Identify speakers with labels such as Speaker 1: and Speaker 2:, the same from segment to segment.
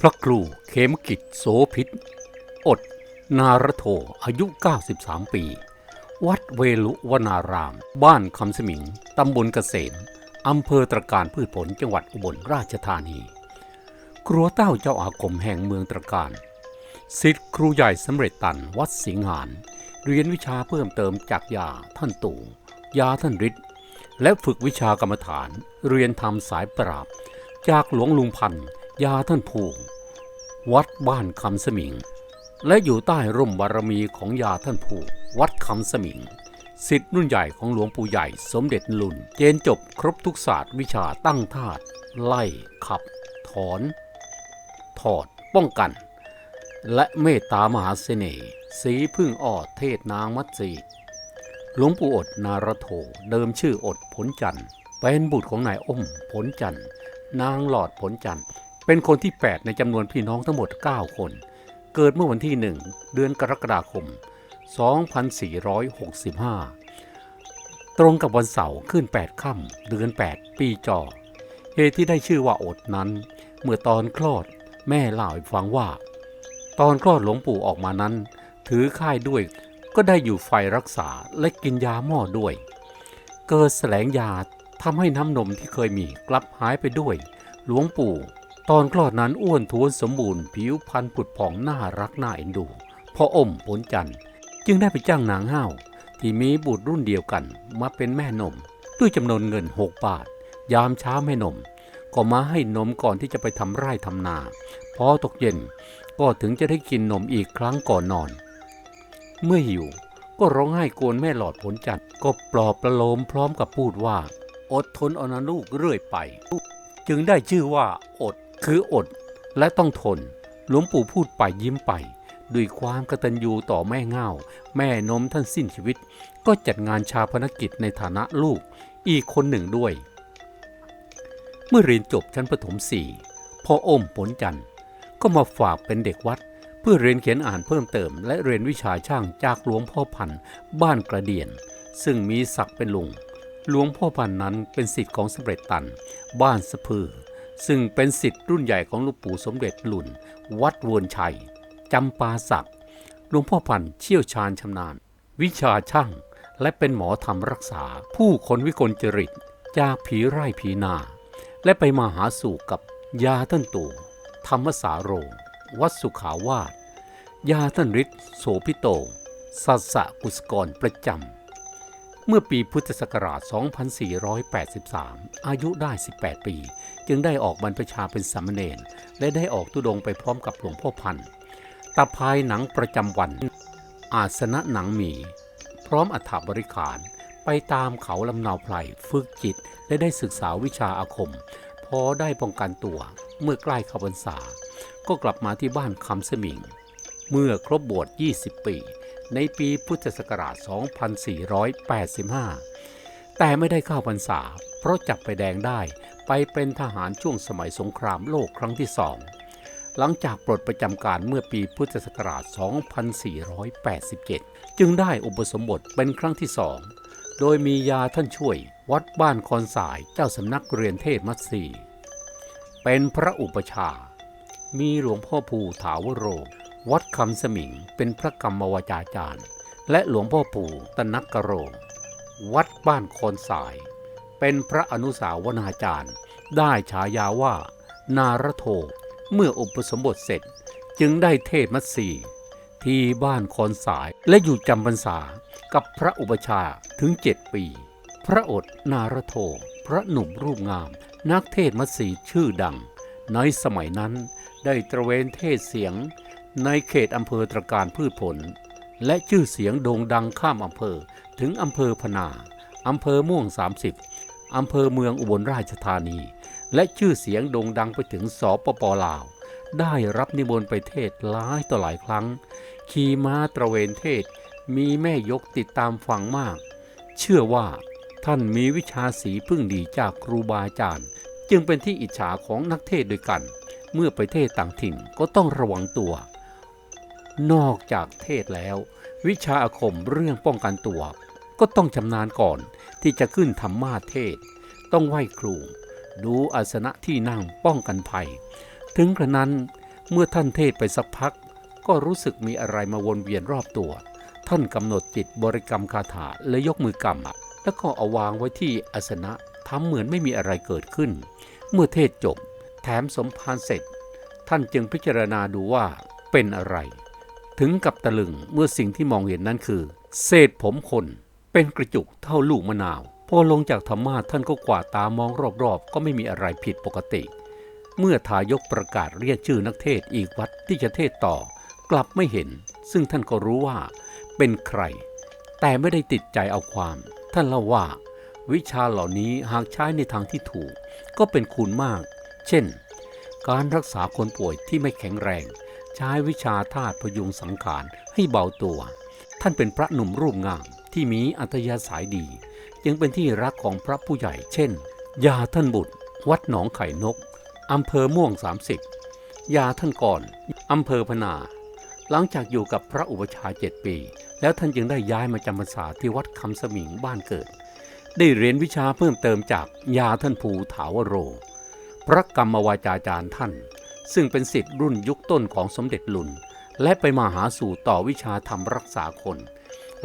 Speaker 1: พระครูเขมกิจโสพิษ อด นารโทอายุ 93 ปี วัดเวลุวนาราม บ้านคำสมิง ตำบลเกษมอำเภอตรการพืชผลจังหวัดอุบลราชธานี ครัวเต้าเจ้าอาคมแห่งเมืองตรการสิทธิ์ครูใหญ่สำเร็จตันวัดสิงหานเรียนวิชาเพิ่มเติมจากยาท่านตู่ยาท่านฤทธิ์และฝึกวิชากรรมฐาน เรียนทำสายปราบ จากหลวงลุงพันธ์ ยาท่านผูวัดบ้านคำสมิง และอยู่ใต้ร่มบารมีของยาท่านผูวัดคำสมิงสิทธิ์รุ่นใหญ่ของหลวงปู่ใหญ่สมเด็จลุนเจนจบครบทุกศาสตร์วิชาตั้งธาตุไล่ขับ ถอน ถอด ป้องกัน และเมตตามหาเสน่ห์สีพึ่งออดเทศนางมัตสีหลวงปู่อดนารโถเดิมชื่ออดผลจันทร์เป็นบุตรของนายอ้มผลจันทร์นางหลอดผลจันทร์ เป็นคนที่ 8 ในจำนวนพี่น้องทั้งหมด 9 คน เกิดเมื่อวันที่ 1 เดือนกรกฎาคม 2465 ตรงกับวันเสาร์ขึ้น 8 ค่ำเดือน 8 ปีจอ เหตุที่ได้ชื่อว่าอดนั้น เมื่อตอนคลอดแม่เล่าให้ฟังว่า ตอนคลอดหลวงปู่ออกมานั้น ถือค่ายด้วยก็ได้อยู่ไฟรักษาและกินยาหม้อด้วย เกิดแสลงยาทำให้น้ำนมที่เคยมีกลับหายไปด้วย หลวงปู่ ตอนคลอดนั้นอ้วนท้วนสมบูรณ์ผิวพรรณผุดผ่องน่ารักน่าเอ็นดูพ่ออมผลจันทร์จึงได้ไปจ้างนางห้าวที่มีบุตรรุ่นเดียวกันมาเป็นแม่นม ด้วยจำนวนเงินหกบาท ยามเช้าแม่นม ก็มาให้นมก่อนที่จะไปทำไร่ทำนา พอตกเย็นก็ถึงจะได้กินนมอีกครั้งก่อนนอน เมื่อหิวก็ร้องไห้โกนแม่หลอดผลจันทร์ก็ปลอบประโลมพร้อมกับพูดว่า อดทนอนะลูกเรื่อยไป จึงได้ชื่อว่าอด คืออดและต้องทน หลวงปู่พูดไปยิ้มไป ด้วยความกตัญญูต่อแม่เง่า แม่นมท่านสิ้นชีวิต ก็จัดงานชาพนกิจในฐานะลูกอีกคนหนึ่งด้วย เมื่อเรียนจบชั้นประถมสี่พ่ออมผลจันทร์ก็มาฝากเป็นเด็กวัด เพื่อเรียนเขียนอ่านเพิ่มเติม และเรียนวิชาช่างจากหลวงพ่อพันธ์บ้านกระเดียน ซึ่งมีศักดิ์เป็นลุงหลวงพ่อพันธ์นั้นเป็นสิทธิ์ของสมเด็จตัน บ้านสะพือ ซึ่งเป็นสิทธิ์รุ่นใหญ่ของหลูกปู่สมเด็จหลุน วัดวนชัย จำปาสักหลวงพ่อพันเชี่ยวชาญชำนาญ วิชาช่าง และเป็นหมอทำรักษา ผู้คนวิกลจริต จากผีไร่ผีนา และไปมาหาสู่กับยาท่านตู่ธรรมสาโรวัดสุขาวาสยาท่านฤทธิ์โสพิโตสัสสะกุสกรประจำ เมื่อปีพุทธศักราช 2483 อายุได้ 18 ปี จึงได้ออกบรรพชาเป็นสามเณรและได้ออกตุดงไปพร้อมกับหลวงพ่อพันธ์ตาพายหนังประจำวัน อาสนะหนังหมี พร้อมอัฐบริขารไปตามเขาลำนาวไพรฝึกจิต และได้ศึกษาวิชาอาคม พอได้ป้องกันตัวเมื่อใกล้เข้าพรรษา ก็กลับมาที่บ้านคำสมิง เมื่อครบบวช 20 ปี ในปีพุทธศักราช 2485 แต่ไม่ได้เข้าพรรษา เพราะจับไปแดงได้ ไปเป็นทหารช่วงสมัยสงครามโลกครั้งที่สองหลังจากปลดประจำการเมื่อปีพุทธศักราช 2487 จึงได้อุปสมบทเป็นครั้งที่สอง โดยมียาท่านช่วยวัดบ้านคอนสายเจ้าสำนักเรียนเทศมัตสี เป็นพระอุปชา มีหลวงพ่อภูถาวโร วัดคำสมิงเป็นพระกรรมวจาจารย์ และหลวงพ่อปู่ตนักกโร วัดบ้านคอนสาย เป็นพระอนุสาวนาจารย์ ได้ฉายาว่า นารโท เมื่ออุปสมบทเสร็จจึงได้เทศมัตสีที่บ้านคอนสายและอยู่จำพรรษากับพระอุปชาถึงเจ็ดปี พระอดนารโท พระหนุ่มรูปงาม นักเทศมัตสีชื่อดัง ในสมัยนั้นได้ตระเวนเทศเสียงในเขตอำเภอตรการพืชผล และชื่อเสียงโด่งดังข้ามอำเภอถึงอำเภอพนา อำเภอม่วง 30 อำเภอเมืองอุบลราชธานี และชื่อเสียงโด่งดังไปถึงสปปลาว ได้รับนิมนต์ไปเทศหลายต่อหลายครั้ง ขี่ม้าตระเวนเทศ มีแม่ยกติดตามฟังมาก เชื่อว่าท่านมีวิชาสีพึ่งดีจากครูบาอาจารย์ จึงเป็นที่อิจฉาของนักเทศด้วยกัน เมื่อไปเทศต่างถิ่นก็ต้องระวังตัว นอกจากเทศแล้ว วิชาอาคมเรื่องป้องกันตัว ก็ต้องชำนาญก่อนที่จะขึ้นธรรมาเทศ ต้องไหว้ครู ดูอาสนะที่นั่งป้องกันภัย ถึงกระนั้นเมื่อท่านเทศไปสักพัก ก็รู้สึกมีอะไรมาวนเวียนรอบตัว ท่านกำหนดจิตบริกรรมคาถาและยกมือกำแล้วก็เอาวางไว้ที่อาสนะทำเหมือนไม่มีอะไรเกิดขึ้น เมื่อเทศจบ แถมสมภารเสร็จ ท่านจึงพิจารณาดูว่าเป็นอะไร ถึงกับตะลึงเมื่อสิ่งที่มองเห็นนั้นคือ เศษผมคน เป็นกระจุกเท่าลูกมะนาว พอลงจากธรรมาท่านก็กวาดตามองรอบๆ ก็ไม่มีอะไรผิดปกติ เมื่อทายกประกาศเรียกชื่อนักเทศอีกวัดที่จะเทศต่อ กลับไม่เห็น ซึ่งท่านก็รู้ว่า เป็นใคร แต่ไม่ได้ติดใจเอาความ ท่านเล่าว่า วิชาเหล่านี้หากใช้ในทางที่ถูก ก็เป็นคุณมาก เช่น การรักษาคนป่วยที่ไม่แข็งแรง ใช้วิชาธาตุพยุงสังขารให้เบาตัว ท่านเป็นพระหนุ่มรูปงาม ที่มีอัธยาศัยดี ยังเป็นที่รักของพระผู้ใหญ่เช่น ยาท่านบุตร วัดหนองไข่นก อำเภอม่วง 30 ยาท่านก่อน อำเภอพนา หลังจากอยู่กับพระอุปชาเจ็ดปี แล้วท่านจึงได้ย้ายมาจำพรรษาที่วัดคำสมิงบ้านเกิด ได้เรียนวิชาเพิ่มเติมจากยาท่านภูถาวโร พระกรรมวาจาจารย์ท่าน ซึ่งเป็นสิทธิ์รุ่นยุคต้นของสมเด็จลุนและไปมาหาสู่ต่อวิชาธรรมรักษาคน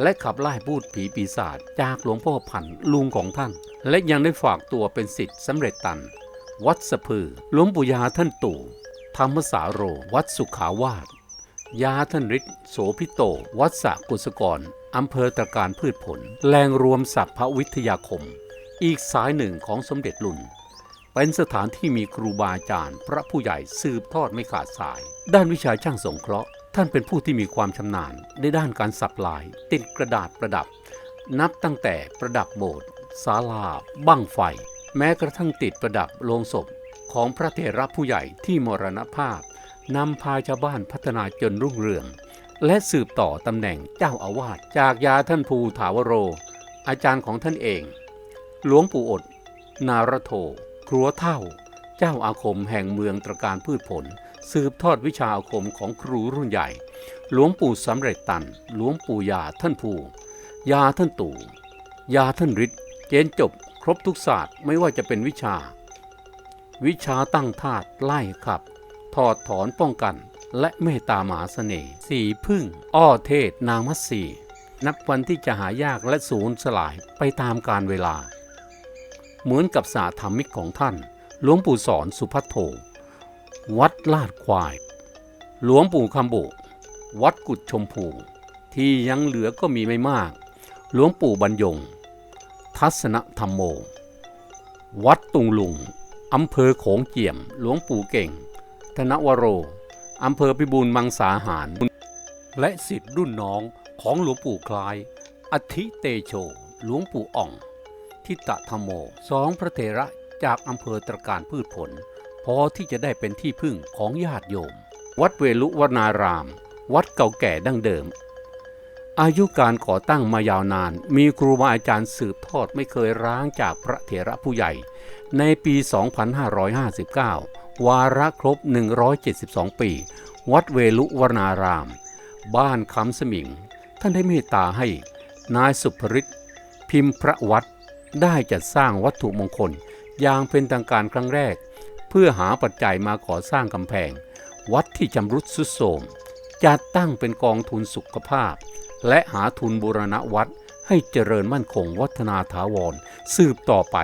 Speaker 1: และขับไล่พูดผีปีศาจจากหลวงพ่อพันธุ์ลุงของท่าน และยังได้ฝากตัวเป็นสิทธิ์สำเร็จตัน วัดสะพือหลวงปู่ยาท่านตู่ธรรมสาโร วัดสุขาวาสยาท่านฤทธิ์โสพิโต วัดสะกุศกรอำเภอตะการพืชผลแหล่งรวมสัพพวิทยาคม อีกสายหนึ่งของสมเด็จลุนเป็นสถานที่มีครูบาอาจารย์ พระผู้ใหญ่สืบทอดไม่ขาดสาย ด้านวิชาช่างสงเคราะห์ ท่านเป็นผู้ที่มีความชำนาญในด้านการสับลาย ติดกระดาษประดับ นับตั้งแต่ประดับโบสถ์ศาลา บั้งไฟ แม้กระทั่งติดประดับโลงศพของพระเถระผู้ใหญ่ที่มรณภาพนำพาชาวบ้านพัฒนาจนรุ่งเรือง และสืบต่อตำแหน่งเจ้าอาวาสจากยาท่านภูถาวโร อาจารย์ของท่านเอง หลวงปู่อด นารโท ครัวเท่า เจ้าอาคมแห่งเมืองตรการพืชผล สืบทอดวิชาอาคมของครูรุ่นใหญ่ หลวงปู่สำเร็จตัน หลวงปู่ยาท่านภูยาท่านตู่ยาท่านฤทธิ์เจนจบ ครบทุกศาสตร์ไม่ว่าจะเป็นวิชา วิชาตั้งธาตุไล่ขับ ถอดถอนป้องกัน และเมตตามหาเสน่ห์สีพึ่ง อ้อเทศนางมัตสีนับวันที่จะหายากและสูญสลายไปตามกาลเวลา เหมือนกับสาธรรมิกของท่าน หลวงปู่สอนสุพัทโธ วัดลาดควาย หลวงปู่คำบุวัดกุดชมพู ที่ยังเหลือก็มีไม่มาก หลวงปู่บรรยง ทัศนธรรมโม วัดตุงลุงอำเภอโขงเจียม หลวงปู่เก่ง ธนวโรอำเภอพิบูลมังสาหาร และสิทธิ์รุ่นน้องของหลวงปู่คลาย อธิเตโช หลวงปู่อ่อง ทิตะธรรมโม สองพระเถระจากอำเภอตระการพืชผล พอที่จะได้เป็นที่พึ่งของญาติโยม วัดเวลุวนาราม วัดเก่าแก่ดั้งเดิม อายุการก่อตั้งมายาวนาน มีครูบาอาจารย์สืบทอดไม่เคยร้างจากพระเถระผู้ใหญ่ ในปี 2559 วาระครบ 172 ปี วัดเวลุวนาราม บ้านคำสมิง ท่านได้เมตตาให้นายสุภริตพิมพ์พระวัดได้จัดสร้างวัตถุมงคลอย่างเป็นทางการครั้งแรก เพื่อหาปัจจัยมาก่อสร้างกำแพง วัดที่จำรุดสุดโทรมจัดตั้งเป็นกองทุนสุขภาพ และหาทุนบูรณะวัดให้เจริญมั่นคงวัฒนาถาวร สืบต่อไป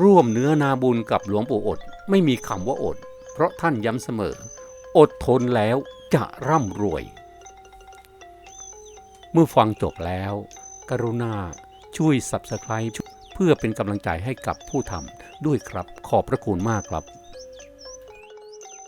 Speaker 1: ร่วมเนื้อนาบุญกับหลวงปู่อด ไม่มีคำว่าอด เพราะท่านย้ำเสมอ อดทนแล้วจะร่ำรวย เมื่อฟังจบแล้ว กรุณาช่วย Subscribe เพื่อเป็นกำลังใจให้กับผู้ทำด้วยครับขอบพระคุณมากครับ